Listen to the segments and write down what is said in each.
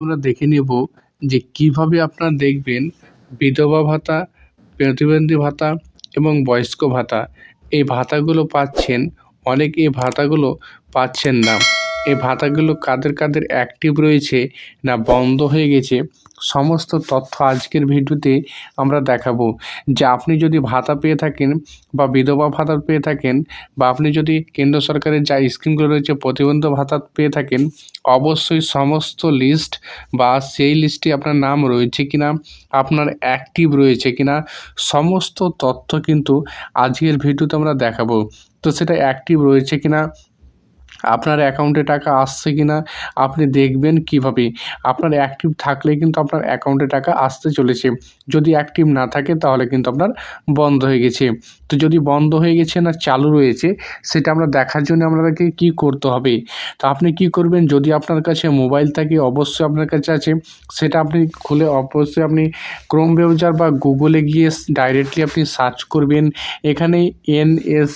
আমরা দেখে নেব যে কীভাবে আপনারা দেখবেন বিধবা ভাতা, প্রতিবন্ধী ভাতা এবং বয়স্ক ভাতা। এই ভাতাগুলো পাচ্ছেন, অনেক এই ভাতাগুলো পাচ্ছেন না। এই ভাতাগুলো কাদের কাদের অ্যাক্টিভ রয়েছে না বন্ধ হয়ে গেছে, সমস্ত তথ্য আজকের ভিডিওতে আমরা দেখাবো। যে আপনি যদি ভাতা পেয়ে থাকেন বা বিধবা ভাতা পেয়ে থাকেন বা আপনি যদি কেন্দ্র সরকারের যা স্কিমগুলো রয়েছে প্রতিবন্ধ ভাতা পেয়ে থাকেন, অবশ্যই সমস্ত লিস্ট বা সেই লিস্টে আপনার নাম রয়েছে কি না আপনার অ্যাক্টিভ রয়েছে কি না সমস্ত তথ্য কিন্তু আজকের ভিডিওতে আমরা দেখাবো। তো সেটা অ্যাক্টিভ রয়েছে কি না আপনার অ্যাকাউন্টে টাকা আসছে কি না আপনি দেখবেন কীভাবে। আপনার অ্যাক্টিভ থাকলে কিন্তু আপনার অ্যাকাউন্টে টাকা আসতে চলেছে। যদি অ্যাক্টিভ না থাকে, তাহলে কিন্তু আপনার বন্ধ হয়ে গেছে। তো যদি বন্ধ হয়ে গেছে না চালু রয়েছে, সেটা আমরা দেখার জন্য আপনাদেরকে কি করতে হবে? তো আপনি কি করবেন? যদি আপনার কাছে মোবাইল থাকে, অবশ্যই আপনার কাছে আছে। সেটা আপনি খুলে অবশ্যই আপনি ক্রোম ব্রাউজার বা গুগলে গিয়ে ডাইরেক্টলি আপনি সার্চ করবেন। এখানে এন এস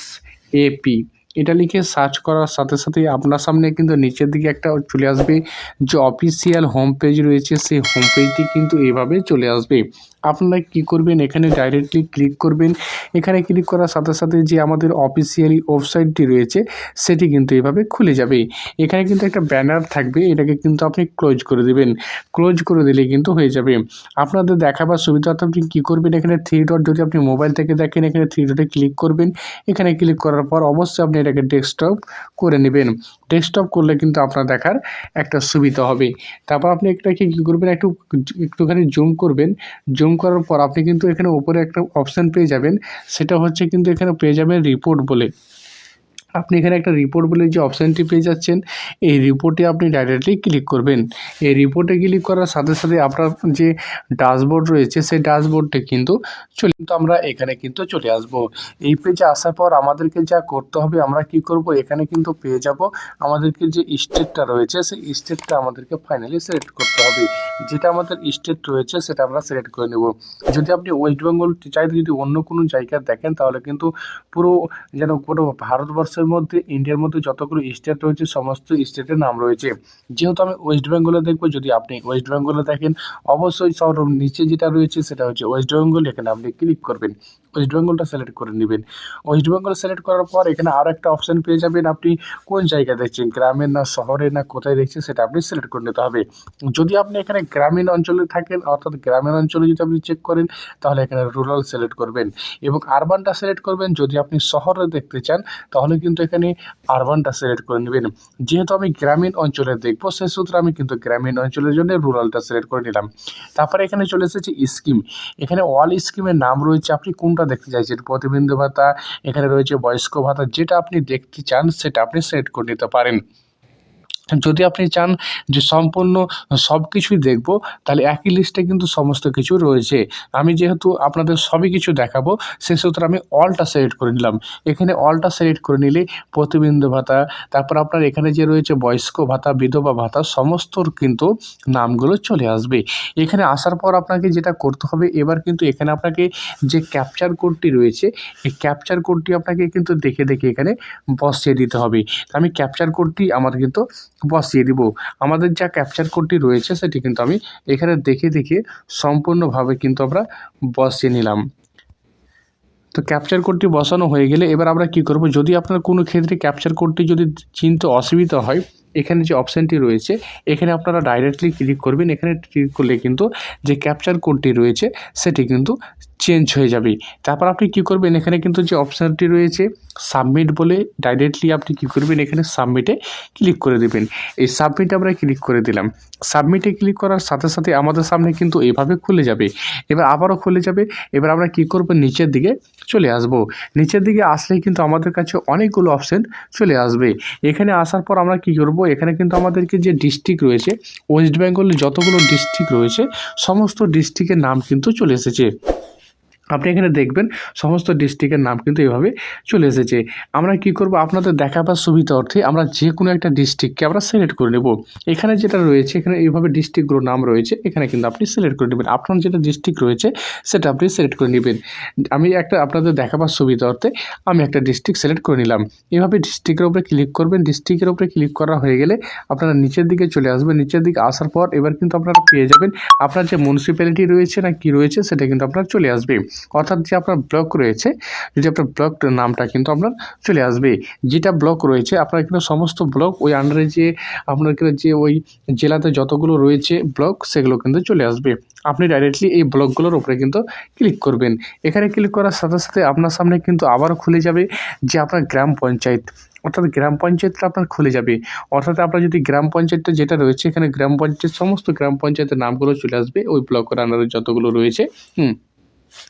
এপি এটা লিখে সার্চ করার সাথে সাথেই আপনার সামনে কিন্তু নিচের দিকে একটা চলে আসবে। যে অফিসিয়াল হোম পেজ রয়েছে, সেই হোম পেজটি কিন্তু এভাবে চলে আসবে। আপনারা কি করবেন? এখানে ডাইরেক্টলি ক্লিক করবেন। এখানে ক্লিক করার সাথে সাথে যে আমাদের অফিসিয়ালি ওয়েবসাইটটি রয়েছে, সেটি কিন্তু এভাবে খুলে যাবে। এখানে কিন্তু একটা ব্যানার থাকবে, এটাকে কিন্তু আপনি ক্লোজ করে দেবেন। ক্লোজ করে দিলে কিন্তু হয়ে যাবে। আপনাদের দেখাবার সুবিধার্থে আপনি কী করবেন? এখানে থ্রি ডট যদি আপনি মোবাইল থেকে দেখেন, এখানে থ্রি ডটে ক্লিক করবেন। এখানে ক্লিক করার পর অবশ্যই আপনি এটাকে ডেস্কটপ করে নেবেন। ডেস্কটপ করলে কিন্তু আপনার দেখার একটা সুবিধা হবে। তারপর আপনি এটাকে কী করবেন, একটু, একটুখানি জুম করবেন। জুম করার পর আপনি কিন্তু এখানে উপরে একটা অপশান পেয়ে যাবেন। সেটা হচ্ছে কিন্তু এখানে পেয়ে যাবেন রিপোর্ট বলে। আপনি এখানে একটা রিপোর্ট বলে যে অপশানটি পেয়ে যাচ্ছেন, এই রিপোর্টে আপনি ডাইরেক্টলি ক্লিক করবেন। এই রিপোর্টে ক্লিক করার সাথে সাথে আপনার যে ড্যাশবোর্ড রয়েছে, সেই ড্যাশবোর্ডে কিন্তু চলে কিন্তু আমরা এখানে কিন্তু চলে আসব। এই পেজে আসার পর আমাদেরকে যা করতে হবে, আমরা কি করব? এখানে কিন্তু পেয়ে যাব আমাদেরকে যে স্টেটটা রয়েছে, সেই স্টেটটা আমাদেরকে ফাইনালি সিলেক্ট করতে হবে। যেটা আমাদের স্টেট রয়েছে, সেটা আমরা সিলেক্ট করে নেব। যদি আপনি ওয়েস্ট বেঙ্গল চাইতে যদি অন্য কোনো জায়গায় দেখেন, তাহলে কিন্তু পুরো যেন পুরো ভারতবর্ষের ভারতের মধ্যে, ইন্ডিয়ার মধ্যে যতগুলো স্টেট রয়েছে, সমস্ত স্টেটের নাম রয়েছে। যেহেতু আমি ওয়েস্ট বেঙ্গলে দেখব, যদি আপনি ওয়েস্ট বেঙ্গলে দেখেন, অবশ্যই সব নিচে যেটা রয়েছে, সেটা হচ্ছে ওয়েস্ট বেঙ্গল এখানে আপনি ক্লিক করবেন। ওয়েস্ট বেঙ্গলটা সিলেক্ট করে নেবেন। ওয়েস্ট বেঙ্গল সিলেক্ট করার পর এখানে আরও একটা অপশান পেয়ে যাবেন আপনি কোন জায়গায় দেখছেন গ্রামের না শহরে না কোথায় দেখছেন সেটা আপনি সিলেক্ট করে নিতে হবে। যদি আপনি এখানে গ্রামীণ অঞ্চলে থাকেন, অর্থাৎ গ্রামীণ অঞ্চলে যদি আপনি চেক করেন, তাহলে এখানে রুরাল সিলেক্ট করবেন এবং আরবানটা সিলেক্ট করবেন। যদি আপনি শহরে দেখতে চান, তাহলে কিন্তু এখানে আরবানটা সিলেক্ট করে নেবেন। যেহেতু আমি গ্রামীণ অঞ্চলে দেখব, সে সূত্রে আমি কিন্তু গ্রামীণ অঞ্চলের জন্য রুরালটা সিলেক্ট করে নিলাম। তারপরে এখানে চলে এসেছে স্কিম এখানে অল স্কিমের নাম রয়েছে। আপনি কোনটা দেখতে চাইছেন। প্রতিবিন্দু ভাতা, এখানে রয়েছে বয়স্ক ভাতা, যেটা আপনি দেখতে চান সেটা আপনি সিলেক্ট করে নিতে পারেন। যদি আপনি চান যে সম্পূর্ণ সব কিছুই দেখব, তাহলে একই লিস্টে কিন্তু সমস্ত কিছু রয়েছে। আমি যেহেতু আপনাদের সবই কিছু দেখাবো, সে সূত্রে আমি অলটা সিলেক্ট করে নিলাম। এখানে অলটা সিলেক্ট করে নিলে প্রতিবিন্দু ভাতা, তারপর আপনার এখানে যে রয়েছে বয়স্ক ভাতা, বিধবা ভাতা, সমস্তর কিন্তু নামগুলো চলে আসবে। এখানে আসার পর আপনাকে যেটা করতে হবে, এবার কিন্তু এখানে আপনাকে যে ক্যাপচার কোডটি রয়েছে, এই ক্যাপচার কোডটি আপনাকে কিন্তু দেখে দেখে এখানে বসিয়ে দিতে হবে। আমি ক্যাপচার কোডটি আমার কিন্তু বসিয়ে দিব। আমাদের যা ক্যাপচার কোডটি রয়েছে সেটি কিন্তু আমি এখানে দেখে দেখে সম্পূর্ণভাবে কিন্তু আমরা বসিয়ে নিলাম। তো ক্যাপচার কোডটি বসানো হয়ে গেলে এবার আমরা কি করব? যদি আপনার কোনো ক্ষেত্রে ক্যাপচার কোডটি যদি চিনতে অসুবিধা হয়, এখানে যে অপশানটি রয়েছে, এখানে আপনারা ডাইরেক্টলি ক্লিক করবেন। এখানে ক্লিক করলে কিন্তু যে ক্যাপচার কোডটি রয়েছে, সেটি কিন্তু চেঞ্জ হয়ে যাবে। তারপর আপনি কী করবেন? এখানে কিন্তু যে অপশানটি রয়েছে সাবমিট বলে ডাইরেক্টলি আপনি কী করবেন? এখানে সাবমিটে ক্লিক করে দেবেন। এই সাবমিটে আমরা ক্লিক করে দিলাম। সাবমিটে ক্লিক করার সাথে সাথে আমাদের সামনে কিন্তু এভাবে খুলে যাবে। এবার আবারও খুলে যাবে। এবার আমরা কী করব? নিচের দিকে চলে আসব। নিচের দিকে আসলেই কিন্তু আমাদের কাছে অনেকগুলো অপশান চলে আসবে। এখানে আসার পর আমরা কী করব? এখানে কিন্তু আমাদেরকে যে ডিস্ট্রিক্ট রয়েছে ওয়েস্ট বেঙ্গলের যতগুলো ডিস্ট্রিক্ট রয়েছে, সমস্ত ডিস্ট্রিক্টের নাম কিন্তু চলে এসেছে। আপনি এখানে দেখবেন সমস্ত ডিস্ট্রিক্টের নাম কিন্তু এভাবে চলে এসেছে। আমরা কি করব? আপনাদের দেখাবার সুবিধা অর্থে আমরা যে কোনো একটা ডিস্ট্রিক্টকে আমরা সিলেক্ট করে নেব। এখানে যেটা রয়েছে, এখানে এইভাবে ডিস্ট্রিক্টগুলোর নাম রয়েছে, এখানে কিন্তু আপনি সিলেক্ট করে নেবেন। আপনার যেটা ডিস্ট্রিক্ট রয়েছে, সেটা আপনি সিলেক্ট করে নেবেন। আমি একটা আপনাদের দেখাবার সুবিধা অর্থে আমি একটা ডিস্ট্রিক্ট সিলেক্ট করে নিলাম। এভাবে ডিস্ট্রিক্টের উপরে ক্লিক করবেন। ডিস্ট্রিক্টের উপরে ক্লিক করা হয়ে গেলে আপনারা নিচের দিকে চলে আসবেন। নিচের দিকে আসার পর এবার কিন্তু আপনারা পেয়ে যাবেন। আপনার যে মিউনিসিপ্যালিটি রয়েছে না কি রয়েছে, সেটা কিন্তু আপনার চলে আসবে। অর্থাৎ যে আপনার ব্লক রয়েছে, যদি আপনার ব্লক নামটা কিন্তু আপনার চলে আসবে। যেটা ব্লক রয়েছে, আপনার কিন্তু সমস্ত ব্লক ওই আন্ডারে যে আপনার কিন্তু যে ওই জেলাতে যতগুলো রয়েছে ব্লক সেগুলো কিন্তু চলে আসবে। আপনি ডাইরেক্টলি এই ব্লকগুলোর উপরে কিন্তু ক্লিক করবেন। এখানে ক্লিক করার সাথে সাথে আপনার সামনে কিন্তু আবারও খুলে যাবে যে আপনার গ্রাম পঞ্চায়েত। অর্থাৎ গ্রাম পঞ্চায়েতটা আপনার খুলে যাবে। অর্থাৎ আপনার যদি গ্রাম পঞ্চায়েতটা যেটা রয়েছে, এখানে গ্রাম পঞ্চায়েত, সমস্ত গ্রাম পঞ্চায়েতের নামগুলো চলে আসবে ওই ব্লকের আন্ডারে যতগুলো রয়েছে। হুম।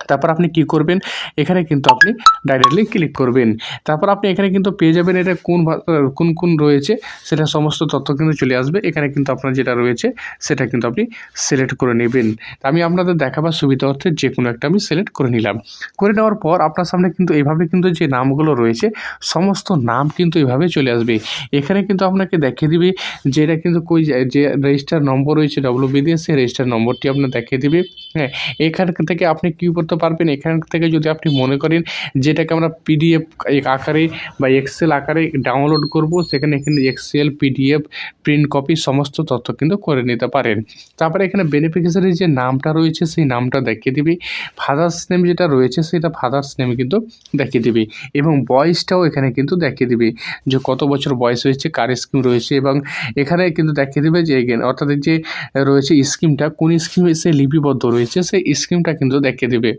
তারপর আপনি কি করবেন? এখানে কিন্তু আপনি ডাইরেক্টলি ক্লিক করবেন। তারপর আপনি এখানে কিন্তু পেয়ে যাবেন এটা কোন কোন কোন রয়েছে, সেটা সমস্ত তথ্য কিন্তু চলে আসবে। এখানে কিন্তু আপনার যেটা রয়েছে, সেটা কিন্তু আপনি সিলেক্ট করে নেবেন। আমি আপনাদের দেখাবার সুবিধা অর্থে যে কোনো একটা আমি সিলেক্ট করে নিলাম। করে নেওয়ার পর আপনার সামনে কিন্তু এইভাবে কিন্তু যে নামগুলো রয়েছে, সমস্ত নাম কিন্তু এইভাবে চলে আসবে। এখানে কিন্তু আপনাকে দেখিয়ে দিবে যে এটা কিন্তু কই যে রেজিস্টার নম্বর রয়েছে ডব্লিউবিডি সেই রেজিস্টার নম্বরটি আপনার দেখিয়ে দিবে। হ্যাঁ এখান থেকে আপনি কী করতে পারবেন। এখান থেকে যদি আপনি মনে করেন যেটাকে আমরা পিডিএফ আকারে বা এক্সেল আকারে ডাউনলোড করব, সেখানে এখানে এক্সেল পিডিএফ প্রিন্ট কপি সমস্ত তথ্য কিন্তু করে নিতে পারেন। তারপরে এখানে বেনিফিশিয়ারির যে নামটা রয়েছে, সেই নামটা দেখিয়ে দিবে। ফাদার্স নেম যেটা রয়েছে, সেটা ফাদার্স নেম কিন্তু দেখিয়ে দিবে। এবং বয়সটাও এখানে কিন্তু দেখিয়ে দিবে যে কত বছর বয়স হয়েছে, কার স্কিম রয়েছে এবং এখানে কিন্তু দেখিয়ে দেবে যে এগেন অর্থাৎ যে রয়েছে স্কিমটা কোন স্কিমে সে লিপিবদ্ধ রয়েছে, সেই স্কিমটা কিন্তু দেখিয়ে দেবে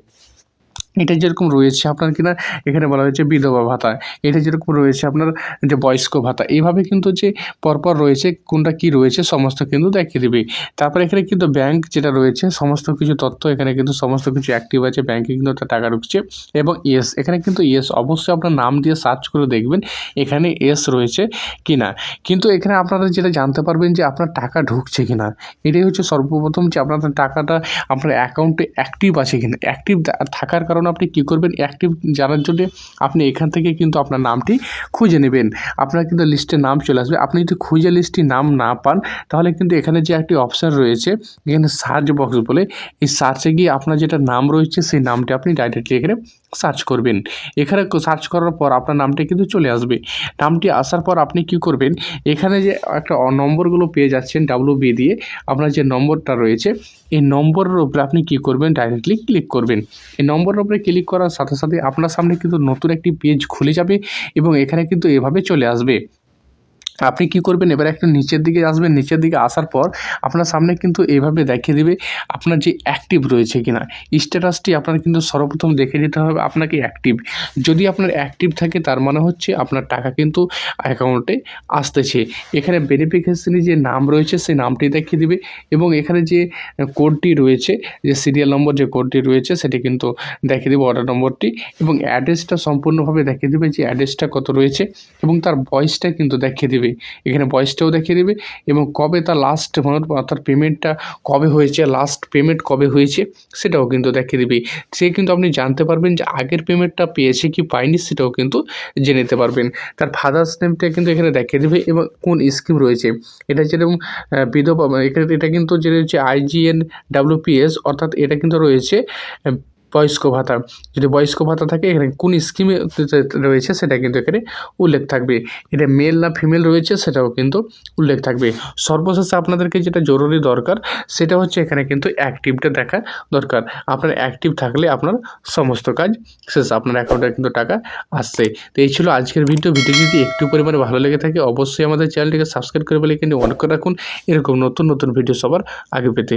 এটা যেরকম রয়েছে আপনার কিনা, এখানে বলা হয়েছে বিধবা ভাতা। এটা যেরকম রয়েছে আপনার যে বয়স্ক ভাতা এইভাবে কিন্তু যে পরপর রয়েছে, কোনটা কি রয়েছে, সমস্ত কিন্তু দেখিয়ে দেবে। তারপরে এখানে কিন্তু ব্যাংক যেটা রয়েছে, সমস্ত কিছু তথ্য এখানে কিন্তু সমস্ত কিছু অ্যাক্টিভ আছে, ব্যাংকে কিন্তু একটা টাকা ঢুকছে এবং ইয়েস, এখানে কিন্তু ইয়েস, অবশ্যই আপনার নাম দিয়ে সার্চ করে দেখবেন এখানে এস রয়েছে কি না কিন্তু এখানে আপনারা যেটা জানতে পারবেন যে আপনার টাকা ঢুকছে কি না এটাই হচ্ছে সর্বপ্রথম যে আপনার টাকাটা আপনার অ্যাকাউন্টে অ্যাক্টিভ আছে কিনা। অ্যাক্টিভ থাকার কারণে আপনি কী করবেন? অ্যাক্টিভ জানার জন্য আপনি এখান থেকে কিন্তু আপনার নামটি খুঁজে নেবেন। আপনার কিন্তু লিস্টে নাম চলে আসবে। আপনি যদি খুঁজে লিস্টে নাম না পান, তাহলে কিন্তু এখানে যে একটি অপশান রয়েছে, এখানে সার্চ বক্স বলে, এই সার্চে গিয়ে আপনার যেটা নাম রয়েছে, সেই নামটি আপনি ডাইরেক্টলি এখানে সার্চ করবেন। এখানে সার্চ করার পর আপনার নামটি কিন্তু চলে আসবে। নামটি আসার পর আপনি কি করবেন? এখানে যে একটা নম্বরগুলো পেয়ে যাচ্ছেন ডাব্লু বি দিয়ে, আপনার যে নম্বরটা রয়েছে, এই নম্বরের উপরে আপনি কি করবেন? ডাইরেক্টলি ক্লিক করবেন। এই নম্বরের ক্লিক করার সাথে সাথে আপনার সামনে কিন্তু নতুন একটি পেজ খুলে যাবে এবং এখানে কিন্তু এভাবে চলে আসবে। আপনি কি করবেন? এবার একটু নিচের দিকে আসবেন, নিচের দিকে আসার পর আপনার সামনে কিন্তু এভাবে দেখিয়ে দেবে আপনার যে অ্যাক্টিভ রয়েছে কিনা। স্ট্যাটাসটি আপনার কিন্তু সর্বপ্রথম দেখে নিতে হবে আপনাকে অ্যাক্টিভ যদি আপনার অ্যাক্টিভ থাকে, তার মানে হচ্ছে আপনার টাকা কিন্তু অ্যাকাউন্টে আসতেছে। এখানে বেনিফিকেশারি যে নাম রয়েছে, সেই নামটি দেখিয়ে দিবে এবং এখানে যে কোডটি রয়েছে, যে সিরিয়াল নম্বর যে কোডটি রয়েছে, সেটি কিন্তু দেখিয়ে দেবে অর্ডার নম্বরটি এবং অ্যাড্রেসটা সম্পূর্ণভাবে দেখিয়ে দেবে যে অ্যাড্রেসটা কত রয়েছে এবং তার বয়সটা কিন্তু দেখিয়ে দেবে। এখানে বয়সটাও দেখিয়ে দেবে এবং কবে তার লাস্ট তার পেমেন্টটা কবে হয়েছে লাস্ট পেমেন্ট কবে হয়েছে, সেটাও কিন্তু দেখিয়ে দেবে। সে কিন্তু আপনি জানতে পারবেন যে আগের পেমেন্টটা পেয়েছে কি পায়নি, সেটাও কিন্তু জেনে নিতে পারবেন। তার ফাদার্স নেমটা কিন্তু এখানে দেখিয়ে দেবে এবং কোন স্কিম রয়েছে। এটা যেরকম বিধবা এখানে এটা কিন্তু যে রয়েছে আইজিএন ডাব্লিউপিএস অর্থাৎ এটা কিন্তু রয়েছে বয়স্ক ভাতা। যদি বয়স্ক ভাতা থাকে, এখানে কোন স্কিমে রয়েছে, সেটা কিন্তু এখানে উল্লেখ থাকবে। এটা মেল না ফিমেল রয়েছে, সেটাও কিন্তু উল্লেখ থাকবে। সর্বশেষে আপনাদেরকে যেটা জরুরি দরকার, সেটা হচ্ছে এখানে কিন্তু অ্যাক্টিভটা দেখা দরকার। আপনার অ্যাক্টিভ থাকলে আপনার সমস্ত কাজ শেষ, আপনার অ্যাকাউন্টে কিন্তু টাকা আসছে। তো এই ছিল আজকের ভিডিও ভিডিও যদি একটু পরিমাণে ভালো লেগে থাকে, অবশ্যই আমাদের চ্যানেলটিকে সাবস্ক্রাইব করে বলে কিন্তু অন করে রাখুন। এরকম নতুন নতুন ভিডিও সবার আগে পেতে।